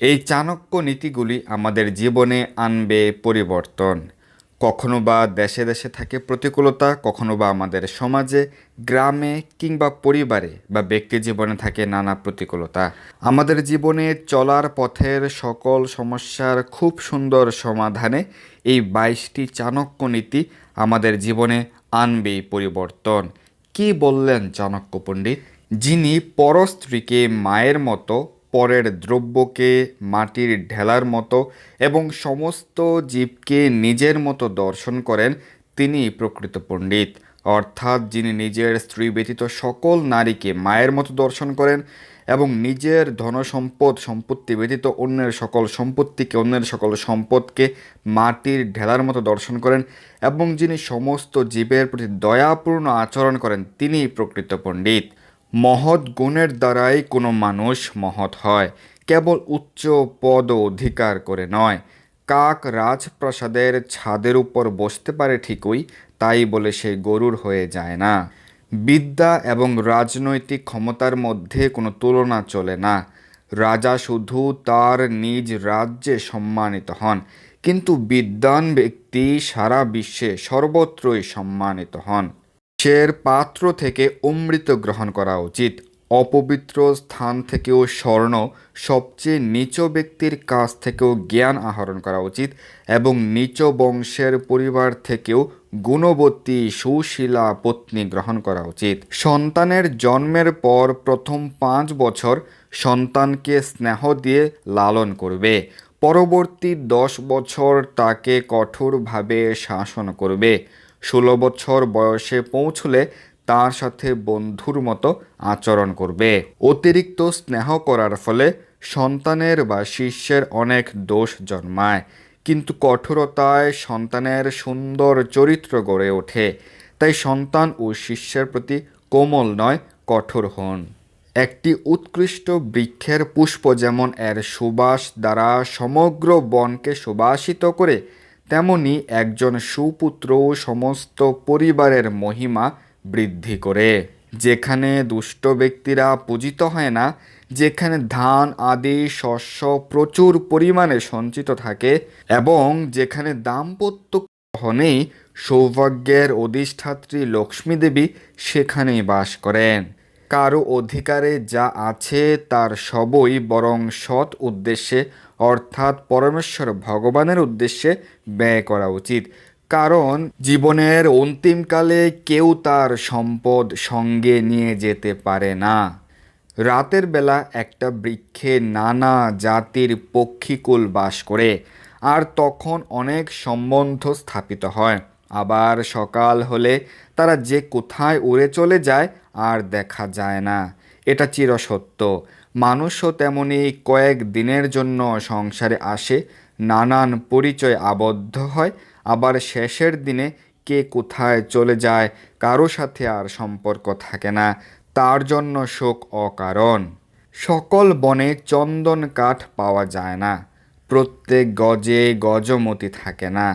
এই চাণক্য নীতিগুলি আমাদের জীবনে আনবে পরিবর্তন। কখনো বা দেশে দেশে থাকে প্রতিকূলতা, কখনো বা আমাদের সমাজে, গ্রামে কিংবা পরিবারে বা ব্যক্তি জীবনে থাকে নানা প্রতিকূলতা। আমাদের জীবনে চলার পথের সকল সমস্যার খুব সুন্দর সমাধানে এই বাইশটি চাণক্য নীতি আমাদের জীবনে আনবে পরিবর্তন। কি বললেন চাণক্য পণ্ডিত? যিনি পরস্ত্রীকে মায়ের মতো পরের দ্রব্যকে মাটির ঢেলার মতো এবং সমস্ত জীবকে নিজের মতো দর্শন করেন তিনি প্রকৃত পণ্ডিত। অর্থাৎ যিনি নিজের স্ত্রী ব্যতীত সকল নারীকে মায়ের মতো দর্শন করেন এবং নিজের ধনসম্পদ সম্পত্তি ব্যতীত অন্যের সকল সম্পত্তিকে, অন্যের সকল সম্পদকে মাটির ঢেলার মতো দর্শন করেন এবং যিনি সমস্ত জীবের প্রতি দয়াপূর্ণ আচরণ করেন তিনিই প্রকৃত পণ্ডিত। মহৎ গুণের দ্বারাই কোনো মানুষ মহৎ হয়, কেবল উচ্চ পদ অধিকার করে নয়। কাক রাজপ্রাসাদের ছাদের উপর বসতে পারে ঠিকই, তাই বলে সে গরুর হয়ে যায় না। বিদ্যা এবং রাজনৈতিক ক্ষমতার মধ্যে কোনো তুলনা চলে না। রাজা শুধু তার নিজ রাজ্যে সম্মানিত হন, কিন্তু বিদ্বান ব্যক্তি সারা বিশ্বে সর্বত্রই সম্মানিত হন। সের পাত্র থেকে অমৃত গ্রহণ করা উচিত। অপবিত্র স্থান থেকেও স্বর্ণ সবচেয়ে নিচ ব্যক্তির কাছ থেকেও জ্ঞান আহরণ করা উচিত এবং নিচ বংশের পরিবার থেকেও গুণবতী সুশীলা পত্নী গ্রহণ করা উচিত। সন্তানের জন্মের পর প্রথম পাঁচ বছর সন্তানকে স্নেহ দিয়ে লালন করবে। পরবর্তী দশ বছর তাকে কঠোরভাবে শাসন করবে। ষোলো বছর বয়সে পৌঁছলে তার সাথে বন্ধুর মতো আচরণ করবে। অতিরিক্ত স্নেহ করার ফলে সন্তানের বা শিষ্যের অনেক দোষ জন্মায়, কিন্তু কঠোরতায় সন্তানের সুন্দর চরিত্র গড়ে ওঠে, তাই সন্তান ও শিষ্যের প্রতি কোমল নয়, কঠোর হন। একটি উৎকৃষ্ট বৃক্ষের পুষ্প যেমন এর সুবাস দ্বারা সমগ্র বনকে সুবাসিত করে তেমনি একজন সুপুত্র সমস্ত পরিবারের মহিমা বৃদ্ধি করে। যেখানে দুষ্ট ব্যক্তিরা পূজিত হয় না, যেখানে ধান, আদি, শস্য প্রচুর পরিমাণে সঞ্চিত থাকে এবং যেখানে দাম্পত্য নেই সৌভাগ্যের অধিষ্ঠাত্রী লক্ষ্মী দেবী সেখানেই বাস করেন। কারও অধিকারে যা আছে তার সবই বরং সৎ উদ্দেশ্যে অর্থাৎ পরমেশ্বর ভগবানের উদ্দেশ্যে ব্যয় করা উচিত। কারণ জীবনের অন্তিমকালে কেউ তার সম্পদ সঙ্গে নিয়ে যেতে পারে না। রাতের বেলা একটা বৃক্ষে নানা জাতির পক্ষীকুল বাস করে, আর তখন অনেক সম্বন্ধ স্থাপিত হয়। আবার সকাল হলে তারা যে কোথায় উড়ে চলে যায় আর দেখা যায় না। এটা চিরসত্য। মানুষও তেমনি কয়েক দিনের জন্য সংসারে আসে, নানান পরিচয় আবদ্ধ হয়, আবার শেষের দিনে কে কোথায় চলে যায়, কারও সাথে আর সম্পর্ক থাকে না, তার জন্য শোক অকারণ। সকল বনে চন্দন কাঠ পাওয়া যায় না, প্রত্যেক গজে গজমতি থাকে না,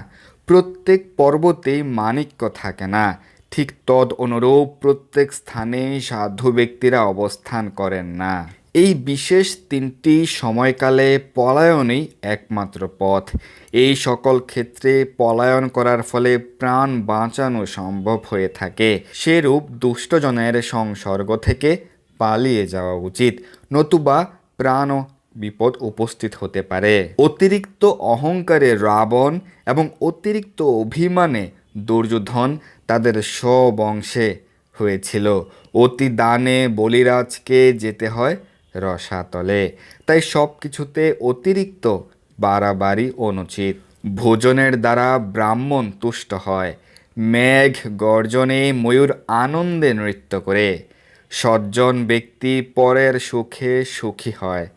প্রত্যেক পর্বতেই মাণিক্য থাকে না, ঠিক তদ অনুরূপ প্রত্যেক স্থানে সাধু ব্যক্তিরা অবস্থান করেন না। এই বিশেষ তিনটি সময়কালে পলায়নই একমাত্র পথ। এই সকল ক্ষেত্রে পলায়ন করার ফলে প্রাণ বাঁচানো সম্ভব হয়ে থাকে। সেরূপ দুষ্টজনের সংসর্গ থেকে পালিয়ে যাওয়া উচিত, নতুবা প্রাণ বিপদ উপস্থিত হতে পারে। অতিরিক্ত অহংকারে রাবণ এবং অতিরিক্ত অভিমানে দুর্যোধন তাদের স্ববংশে হয়েছিল। অতি দানে বলিরাজকে যেতে হয় রসাতলে। তাই সব কিছুতে অতিরিক্ত বাড়াবাড়ি অনুচিত। ভোজনের দ্বারা ব্রাহ্মণ তুষ্ট হয়। মেঘ গর্জনে ময়ূর আনন্দে নৃত্য করে। সজ্জন ব্যক্তি পরের সুখে সুখী হয়।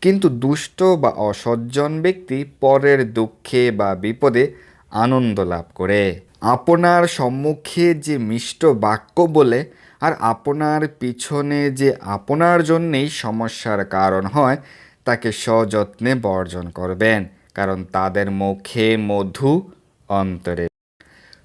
কিন্তু দুষ্ট বা অসজ্জন ব্যক্তি পরের দুঃখে বা বিপদে আনন্দ লাভ করে। আপনার সম্মুখে যে মিষ্ট বাক্য বলে আর আপনার পিছনে যে আপনার জন্যেই সমস্যার কারণ হয়, তাকে সযত্নে বর্জন করবেন, কারণ তাদের মুখে মধু অন্তরে।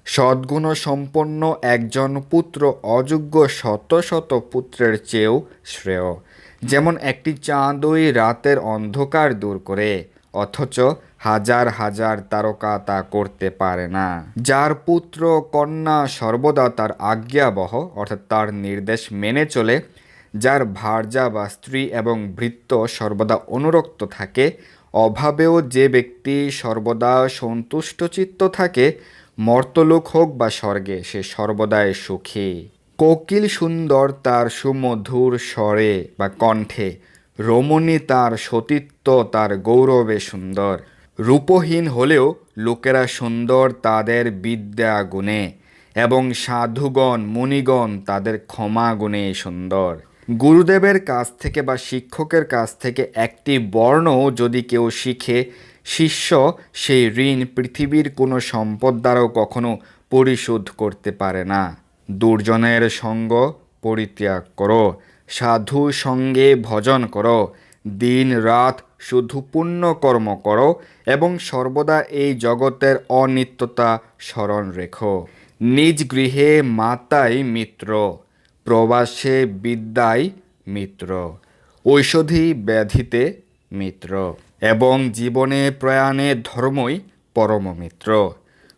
সদ্গুণ সম্পন্ন একজন পুত্র অযোগ্য শত শত পুত্রের চেয়েও শ্রেয়। যেমন একটি চাঁদই রাতের অন্ধকার দূর করে, অথচ হাজার হাজার তারকা তা করতে পারে না। যার পুত্র, কন্যা সর্বদা তার আজ্ঞাবহ, অর্থাৎ তার নির্দেশ মেনে চলে, যার ভার্যা বা স্ত্রী এবং ভৃত্য সর্বদা অনুরক্ত থাকে, অভাবেও যে ব্যক্তি সর্বদা সন্তুষ্ট চিত্ত থাকে, মর্তলোক হোক বা স্বর্গে, সে সর্বদাই সুখী। কোকিল সুন্দর তার সুমধুর স্বরে বা কণ্ঠে, রমণী তার সতীত্ব, তার গৌরবে সুন্দর। রূপহীন হলেও লোকেরা সুন্দর তাদের বিদ্যা গুণে এবং সাধুগণ, মুনিগণ তাদের ক্ষমা গুণে সুন্দর। গুরুদেবের কাছ থেকে বা শিক্ষকের কাছ থেকে একটি বর্ণ যদি কেউ শিখে, শিষ্য সেই ঋণ পৃথিবীর কোনো সম্পদ দ্বারাও কখনো পরিশোধ করতে পারে না। দুর্জনের সঙ্গ পরিত্যাগ করো সাধু সঙ্গে ভজন করো দিন রাত শুধু পুণ্য কর্ম করো এবং সর্বদা এই জগতের অনিত্যতা স্মরণ রেখো। নিজ গৃহে মাতাই মিত্র, প্রবাসে বিদ্যায় মিত্র, ঔষধি ব্যাধিতে মিত্র এবং জীবনে প্রয়াণে ধর্মই পরম মিত্র।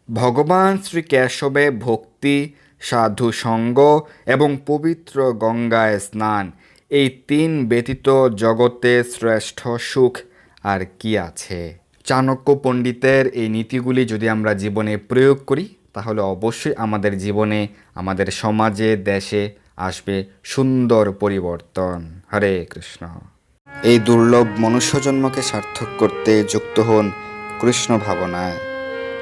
ভগবান শ্রী কেশবে ভক্তি সাধু সঙ্গ এবং পবিত্র গঙ্গায় স্নান এই তিন ব্যতীত জগতে শ্রেষ্ঠ সুখ আর কি আছে? চাণক্য পণ্ডিতের এই নীতিগুলি যদি আমরা জীবনে প্রয়োগ করি, তাহলে অবশ্যই আমাদের জীবনে, আমাদের সমাজে, দেশে আসবে সুন্দর পরিবর্তন। হরে কৃষ্ণ। এই দুর্লভ মনুষ্য জন্মকে সার্থক করতে যুক্ত হন কৃষ্ণ ভাবনায়।